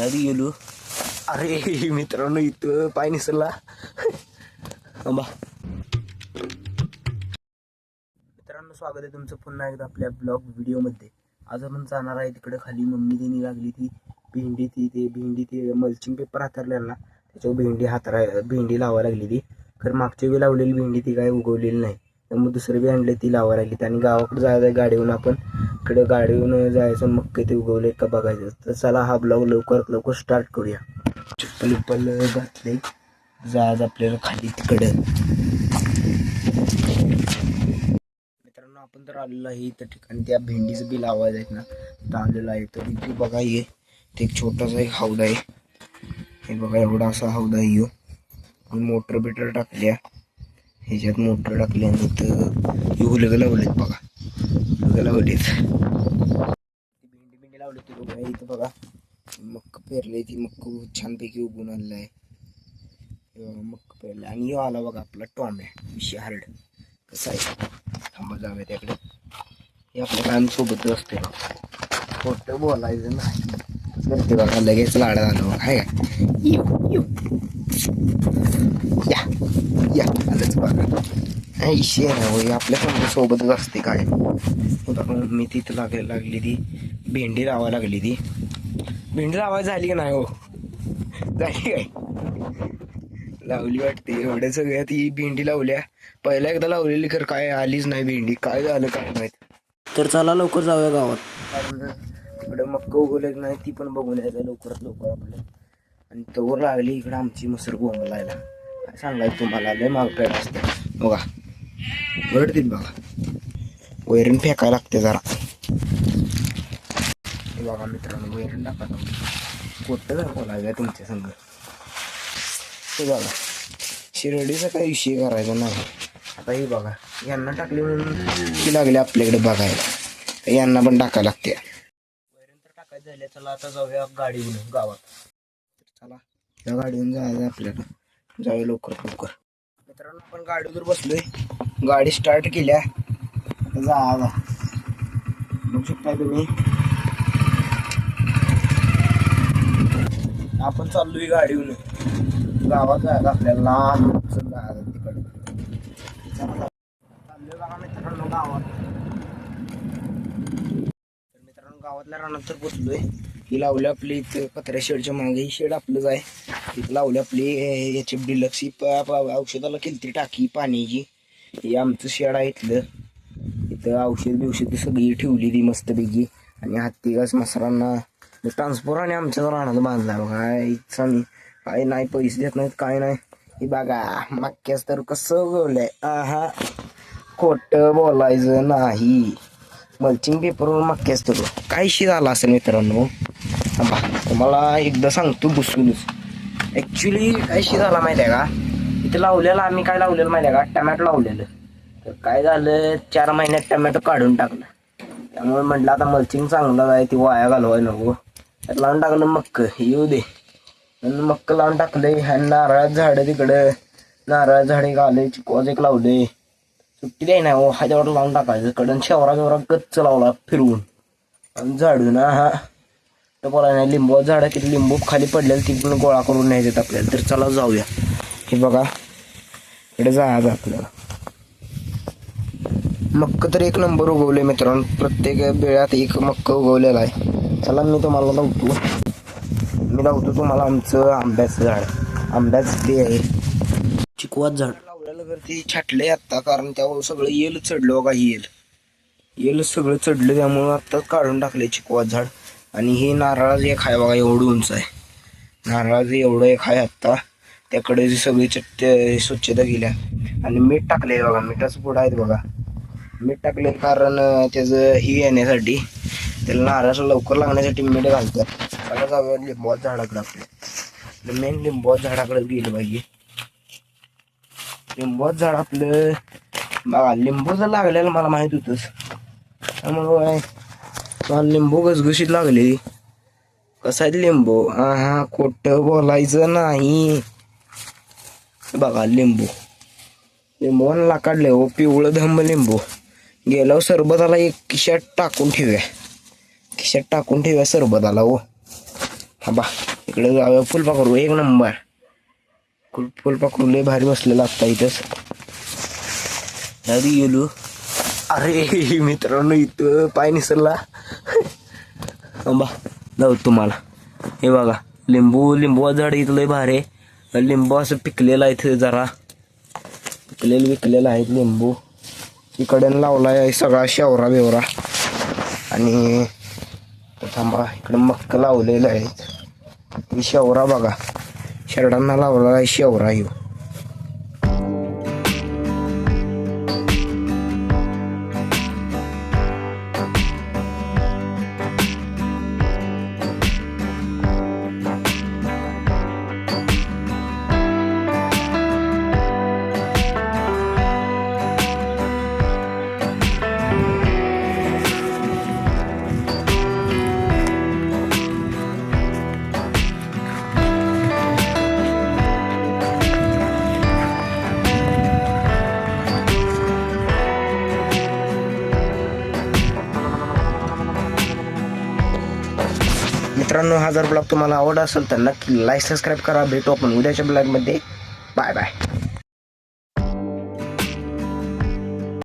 आधी गेलो अरे मित्रांनो इथं पाय निसरला थांबा मित्रांनो स्वागत आहे तुमचं पुन्हा एकदा आपल्या ब्लॉग व्हिडिओमध्ये आज आपण जाणार आहे तिकडे खाली. मम्मी त्यांनी लागली ती भेंडी ती ते भेंडी ती मल्चिंग पेपर हातरलेला त्याच्यावर भेंडी हातरा भेंडी लावा लागली ती. खरं मागच्या वेळी लावलेली भेंडी ती काय उगवलेली नाही. त्यामुळे दुसरं बी आणले ती लावा लागली आणि गावाकडे जायचं गाडी येऊन आपण. इकडे गाडीहून जायचं मग ते उगवले का बघायचं. तर चला हा ब्लॉग लवकरात लवकर स्टार्ट करूया. चप्पल उप्पल घातले. जा आज आपल्याला खाली तिकडं. मित्रांनो आपण तर आलेलो आहे त्या ठिकाणी. त्या भेंडीचं बी लावायचं आहेत ना. तर आलेलं आहे. तर इथे बघा ये ते एक छोटासा एक हौदा आहे. हे बघा एवढा असा हौदा आहे यो. आणि मोटर बिटर टाकल्या. ह्याच्यात मोटर टाकली आणि इथं लावलेत बघा. उलगं लावलेत. बघा. मक्क पेरले ती मक्क छानपैकी उगून आणलं आहे मक्क पेरलं आणि यो आला बघा आपला टॉमॅट विषय हार्ड. कसं आहे? थांबा जाऊया त्याकडे. हे आपल्या काम सोबतच असते खोटं बोलायचं नाही. करते बघा लगेच लाडा आलं बघा. हाय यो येऊ या या. आलंच बघा. हा इशे होय आपल्या सोबतच असते काय? बघा मी तिथं लागायला लागली ती. भेंडी लावायला लागली ती. भेंडी लावायची झाली का नाही हो? झाली काय? लावली वाटते. एवढ्या सगळ्या ती भेंडी लावल्या. पहिला एकदा लावलेली खरं काय आलीच नाही भेंडी. काय झालं काय माहीत? तर चला लवकर जाऊया गावात. कारण इकडे मक्क उगवले नाही ती पण बघून यायचं लवकरात लवकर आपल्या आणि तवर लागली इकडे आमची मसर बोंबलायला. काय सांगायचं तुम्हाला? लय माग असतं. बघा. वरतीत बघा. वैरण फेकायला लागते जरा. बघा मित्रांनो वैरण टाका कोट्ट जर बोलायचं तुमच्या संग. हे बघा शिर्डीचा काही विषय करायचा नाही. आता हे बघा यांना टाकली म्हणून ती लागली आपल्याकडे बघायला. यांना पण टाकायला लागते. वैरण तर टाकायचं झालं चला आता जाऊया गाडीहून गावात. तर चला त्या गाडीहून जायचं आपल्याला. जाऊया लवकर लवकर. मित्रांनो आपण गाडीवर बसलोय. गाडी स्टार्ट केल्या. जा बघू. शकता तुम्ही. आपण चाललोय गाडीहून गावात जायला आपल्याला लहान जायचं तिकडे. चाललोय बघा मित्रांनो गावात. तर मित्रांनो गावातल्या रानात तर पोचलोय. ही लावली आपली इथं पत्र्या शेडच्या मागे. ही शेड आपलंच आहे. तिथं लावली आपली याची डिलक्स ही औषधाला केलती टाकी पाण्याची. हे आमचं शेड आहे इथलं. इथं औषध बिवषध सगळी ठेवली ती मस्तपैकी. आणि हत्ती घास मसरांना ट्रान्सपोर आणि आमच्या रानात बांधला बघा. काय आम्ही काय नाही पैसे देत नाहीत काय नाही. हे बघा मागच्याच तर कसं गवलंय आहा खोट बोलायचं नाही. मल्चिंग पेपरवर मागच्याच तर काहीशी झाला असेल मित्रांनो. थांबा तुम्हाला एकदा सांगतो बसूनच ॲक्च्युली काहीशी झाला माहिती आहे का? इथं लावलेलं आम्ही काय लावलेलं माहिती आहे का? टमॅटो लावलेलं. तर काय झालं चार महिन्यात टमॅटो काढून टाकलं. त्यामुळे म्हटलं आता मल्चिंग चांगलं आहे ती वाया घालवाय नको. लावून टाकलं मक्क. येऊ दे. आणि मक्क लावून टाकले आणि नारळात झाडं तिकडं. नारळ झाडे घाले चिकवाज एक लावले सुट्टी द्याय ना हो. ह्याच्यावर लावून टाकायचं. कडन शेवरा बिवरा गच्च लावला फिरवून. आणि झाडून हा. तर बोला नाही लिंबू झाडं किती लिंबू खाली पडलेलं ती पण गोळा करून न्यायचे आपल्याला. तर चला जाऊया. हे बघा. इकडे जायचं आपल्याला. मक्क तर एक नंबर उगवले मित्रांनो. प्रत्येक वेळात एक मक्क उगवलेला आहे. चला मी तुम्हाला लावतो मी लावतो तुम्हाला आमचं आंब्याचं झाड. आंब्याचं ते आहे. चिकवात झाड. लावलेलं तर ते छाटले आता कारण त्यावर सगळं येल चढलं बघा येल. येल सगळं चढलं त्यामुळं आत्ताच काढून टाकले चिकवात झाड. आणि हे नारळाचं एक आहे बघा एवढं उंच आहे. नारळाचं एवढं एक आहे आत्ता. त्याकडे जी सगळी चट्ट स्वच्छता केल्या आणि मीठ टाकले बघा मिठाचं पुढं आहेत बघा. मीठ टाकले कारण त्याचं ही येण्यासाठी. त्याला नारळाचं लवकर लागण्यासाठी मीठ घालतात. सगळं जाऊया लिंबू झाडाकडे आपलं मेन लिंबू झाडाकडे गेलं पाहिजे लिंबू झाड आपलं बघा लिंबू जर लागलेलं मला माहीत होतंच. त्यामुळं काय मला लिंबू घसघशीत लागले. कसं आहे लिंबू? हा हा खोटं बोलायचं नाही. बघा लिंबू. लिंबूला काढले हो पिवळं धम्म लिंबू. गेल्यावर सरबताला एक किशात टाकून ठेवूया. खिशात टाकून ठेवूया सरबताला हो. हा बा इकडे जाऊया. फुलपाखरू एक नंबर. फुल फुलपाखरू लय भारी बसलेला आत्ता इथंच. आधी गेलो अरे मित्रांनो इथं पाय निसरला. आंबा जाऊ तुम्हाला. हे बघा लिंबू लिंबू झाड इथं लय भारी आहे. लिंबू असं पिकलेलं आहे इथं जरा. पिकलेलं विकलेलं आहे लिंबू. इकडे लावला आहे सगळा शेवरा बिवरा आणि थांबा इकडं मक्क लावलेलं आहे शेवरा बघा. शेरडांना लावलेला आहे शेवरा येऊ मित्रांनो हा जर ब्लॉग तुम्हाला आवडला असेल तर नक्की लाईक सबस्क्राईब करा. भेटू आपण उद्याच्या ब्लॉगमध्ये. Bye bye.